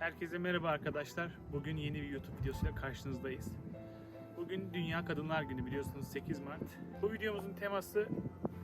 Herkese merhaba arkadaşlar. Bugün yeni bir YouTube videosuyla karşınızdayız. Bugün Dünya Kadınlar Günü biliyorsunuz 8 Mart. Bu videomuzun teması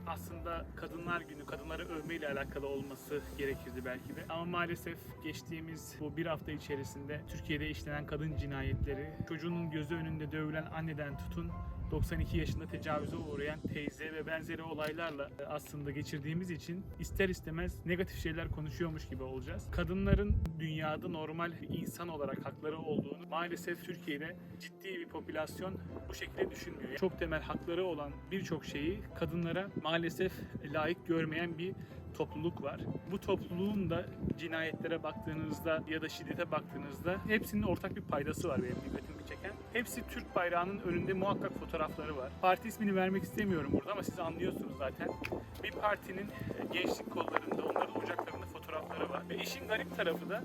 aslında Kadınlar Günü, kadınları övme ile alakalı olması gerekirdi belki de. Ama maalesef geçtiğimiz bu bir hafta içerisinde Türkiye'de işlenen kadın cinayetleri, çocuğunun gözü önünde dövülen anneden tutun 92 yaşında tecavüze uğrayan teyze ve benzeri olaylarla aslında geçirdiğimiz için ister istemez negatif şeyler konuşuyormuş gibi olacağız. Kadınların dünyada normal insan olarak hakları olduğunu maalesef Türkiye'de ciddi bir popülasyon bu şekilde düşünmüyor. Çok temel hakları olan birçok şeyi kadınlara maalesef layık görmeyen bir topluluk var. Bu topluluğun da cinayetlere baktığınızda ya da şiddete baktığınızda hepsinin ortak bir paydası var benim dikkatimi çeken. Hepsi Türk bayrağının önünde muhakkak fotoğrafları var. Parti ismini vermek istemiyorum burada ama siz anlıyorsunuz zaten. Bir partinin gençlik kollarında, onların ocaklarında fotoğrafları var. Ve işin garip tarafı da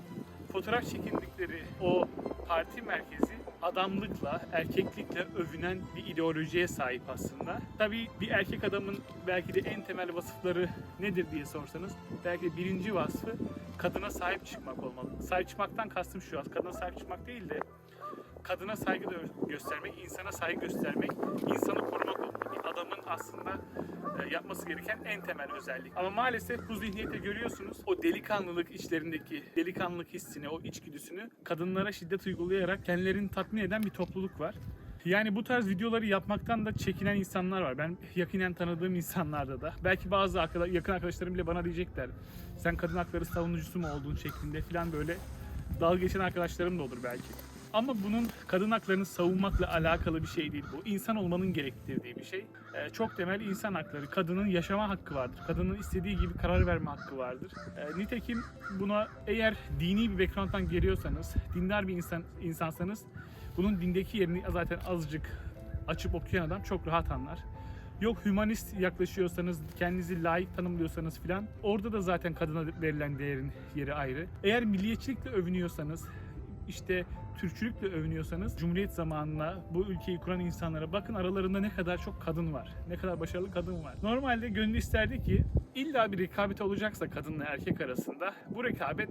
fotoğraf çekindikleri o parti merkezi adamlıkla, erkeklikle övünen bir ideolojiye sahip aslında. Tabii bir erkek adamın belki de en temel vasıfları nedir diye sorsanız belki de birinci vasfı kadına sahip çıkmak olmalı. Sahip çıkmaktan kastım şu. Kadına sahip çıkmak değil de kadına saygı gö- göstermek, insana saygı göstermek, insanı korumak. Bir adamın aslında e, yapması gereken en temel özellik. Ama maalesef bu zihniyette görüyorsunuz o delikanlılık içlerindeki delikanlılık hissini, o içgüdüsünü kadınlara şiddet uygulayarak kendilerini tatmin eden bir topluluk var. Yani bu tarz videoları yapmaktan da çekinen insanlar var. Ben yakinen tanıdığım insanlarda da. Belki bazı arkada- yakın arkadaşlarım bile bana diyecekler. Sen kadın hakları savunucusu mu oldun şeklinde falan böyle dalga geçen arkadaşlarım da olur belki. Ama bunun kadın haklarını savunmakla alakalı bir şey değil bu. İnsan olmanın gerektirdiği bir şey. Ee, çok temel insan hakları. Kadının yaşama hakkı vardır. Kadının istediği gibi karar verme hakkı vardır. Ee, nitekim buna eğer dini bir background'dan geliyorsanız, dindar bir insan insansanız bunun dindeki yerini zaten azıcık açıp okuyan adam çok rahat anlar. Yok hümanist yaklaşıyorsanız, kendinizi layık tanımlıyorsanız filan orada da zaten kadına verilen değerin yeri ayrı. Eğer milliyetçilikle övünüyorsanız, işte Türkçülükle övünüyorsanız Cumhuriyet zamanına bu ülkeyi kuran insanlara bakın aralarında ne kadar çok kadın var. Ne kadar başarılı kadın var. Normalde gönül isterdi ki illa bir rekabet olacaksa kadınla erkek arasında bu rekabet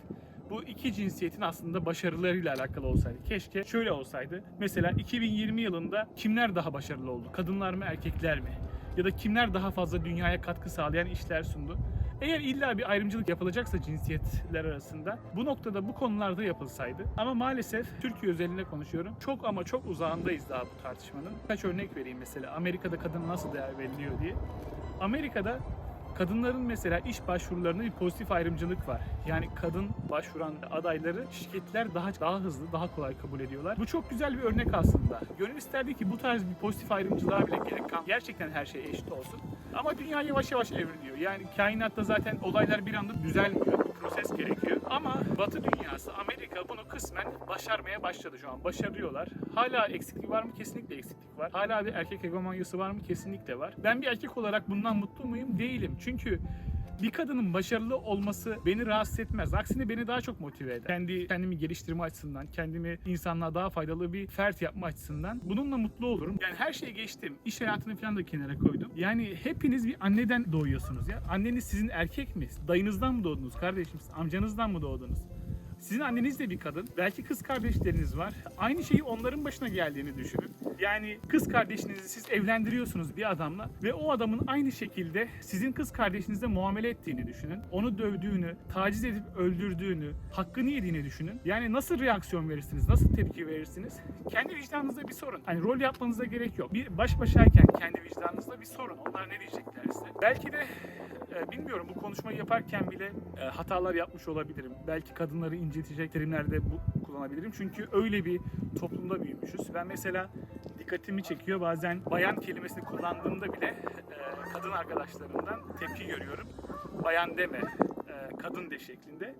bu iki cinsiyetin aslında başarılarıyla alakalı olsaydı. Keşke şöyle olsaydı. Mesela 2020 yılında kimler daha başarılı oldu? Kadınlar mı erkekler mi? Ya da kimler daha fazla dünyaya katkı sağlayan işler sundu? Eğer illa bir ayrımcılık yapılacaksa cinsiyetler arasında bu noktada bu konularda yapılsaydı ama maalesef Türkiye özelinde konuşuyorum. Çok ama çok uzağındayız daha bu tartışmanın. Kaç örnek vereyim mesela Amerika'da kadın nasıl değer veriliyor diye. Amerika'da kadınların mesela iş başvurularında bir pozitif ayrımcılık var. Yani kadın başvuran adayları şirketler daha daha hızlı, daha kolay kabul ediyorlar. Bu çok güzel bir örnek aslında. Gönül isterdi ki bu tarz bir pozitif ayrımcılığa bile gerek kalmadan gerçekten her şey eşit olsun. Ama dünya yavaş yavaş evriliyor. Yani kainatta zaten olaylar bir anda düzelmiyor. Proses gerekiyor. Ama Batı dünyası, Amerika bunu kısmen başarmaya başladı şu an. Başarıyorlar. Hala eksiklik var mı? Kesinlikle eksiklik var. Hala bir erkek hegemonyası var mı? Kesinlikle var. Ben bir erkek olarak bundan mutlu muyum? Değilim. Çünkü bir kadının başarılı olması beni rahatsız etmez. Aksine beni daha çok motive eder. Kendi kendimi geliştirme açısından, kendimi insanlığa daha faydalı bir fert yapma açısından bununla mutlu olurum. Yani her şeyi geçtim. İş hayatını falan da kenara koydum. Yani hepiniz bir anneden doğuyorsunuz ya. Anneniz sizin erkek mi? Dayınızdan mı doğdunuz kardeşim? Amcanızdan mı doğdunuz? Sizin anneniz de bir kadın. Belki kız kardeşleriniz var. Aynı şeyi onların başına geldiğini düşünün. Yani kız kardeşinizi siz evlendiriyorsunuz bir adamla ve o adamın aynı şekilde sizin kız kardeşinize muamele ettiğini düşünün. Onu dövdüğünü, taciz edip öldürdüğünü, hakkını yediğini düşünün. Yani nasıl reaksiyon verirsiniz, nasıl tepki verirsiniz? Kendi vicdanınızda bir sorun. Hani rol yapmanıza gerek yok. Bir baş başayken kendi vicdanınızda bir sorun. Onlar ne diyecekler size? Belki de e, bilmiyorum bu konuşmayı yaparken bile e, hatalar yapmış olabilirim. Belki kadınları incitecek terimlerde bu kullanabilirim. Çünkü öyle bir toplumda büyümüşüz. Ben mesela dikkatimi çekiyor bazen bayan kelimesini kullandığımda bile e, kadın arkadaşlarımdan tepki görüyorum. Bayan deme, kadın de şeklinde.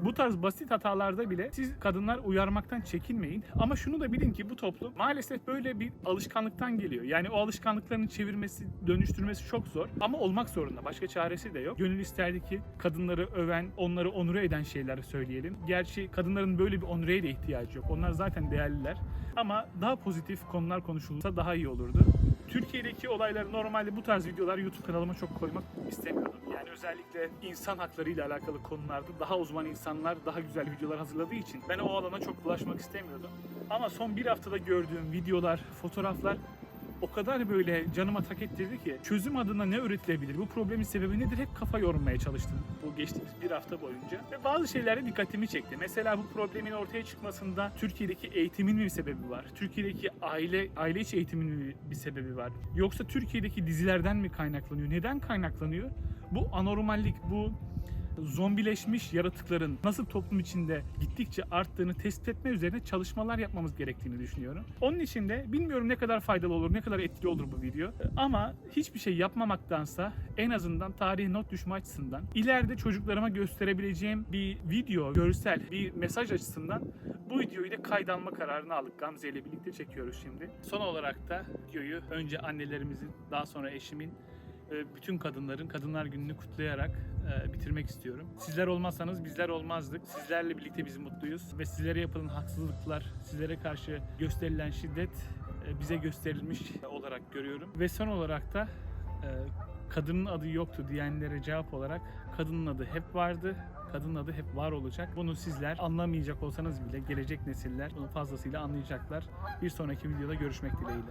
Bu tarz basit hatalarda bile siz kadınlar uyarmaktan çekinmeyin. Ama şunu da bilin ki bu toplum maalesef böyle bir alışkanlıktan geliyor. Yani o alışkanlıklarını çevirmesi, dönüştürmesi çok zor. Ama olmak zorunda. Başka çaresi de yok. Gönül isterdi ki kadınları öven, onları onure eden şeyler söyleyelim. Gerçi kadınların böyle bir onureye de ihtiyacı yok. Onlar zaten değerliler. Ama daha pozitif konular konuşulursa daha iyi olurdu. Türkiye'deki olayları normalde bu tarz videolar YouTube kanalıma çok koymak istemiyordum. Yani özellikle insan hakları ile alakalı konularda daha uzman insanlar daha güzel videolar hazırladığı için ben o alana çok bulaşmak istemiyordum. Ama son bir haftada gördüğüm videolar, fotoğraflar o kadar böyle canıma tak ettirdi ki çözüm adına ne üretilebilir, bu problemin sebebi nedir hep kafa yormaya çalıştım bu geçtiğimiz bir hafta boyunca. Ve bazı şeylerde dikkatimi çekti. Mesela bu problemin ortaya çıkmasında Türkiye'deki eğitimin mi bir sebebi var? Türkiye'deki aile aile içi eğitimin mi bir sebebi var? Yoksa Türkiye'deki dizilerden mi kaynaklanıyor? Neden kaynaklanıyor? Bu anormallik, bu zombileşmiş yaratıkların nasıl toplum içinde gittikçe arttığını tespit etme üzerine çalışmalar yapmamız gerektiğini düşünüyorum. Onun için de bilmiyorum ne kadar faydalı olur, ne kadar etkili olur bu video. Ama hiçbir şey yapmamaktansa en azından tarihe not düşme açısından ileride çocuklarıma gösterebileceğim bir video, görsel, bir mesaj açısından bu videoyu da kaydalma kararını aldık. Gamze ile birlikte çekiyoruz şimdi. Son olarak da videoyu önce annelerimizin, daha sonra eşimin ve bütün kadınların Kadınlar Günü'nü kutlayarak e, bitirmek istiyorum. Sizler olmazsanız bizler olmazdık. Sizlerle birlikte biz mutluyuz ve sizlere yapılan haksızlıklar, sizlere karşı gösterilen şiddet e, bize gösterilmiş olarak görüyorum. Ve son olarak da e, kadının adı yoktu diyenlere cevap olarak kadının adı hep vardı. Kadının adı hep var olacak. Bunu sizler anlamayacak olsanız bile gelecek nesiller bunu fazlasıyla anlayacaklar. Bir sonraki videoda görüşmek dileğiyle.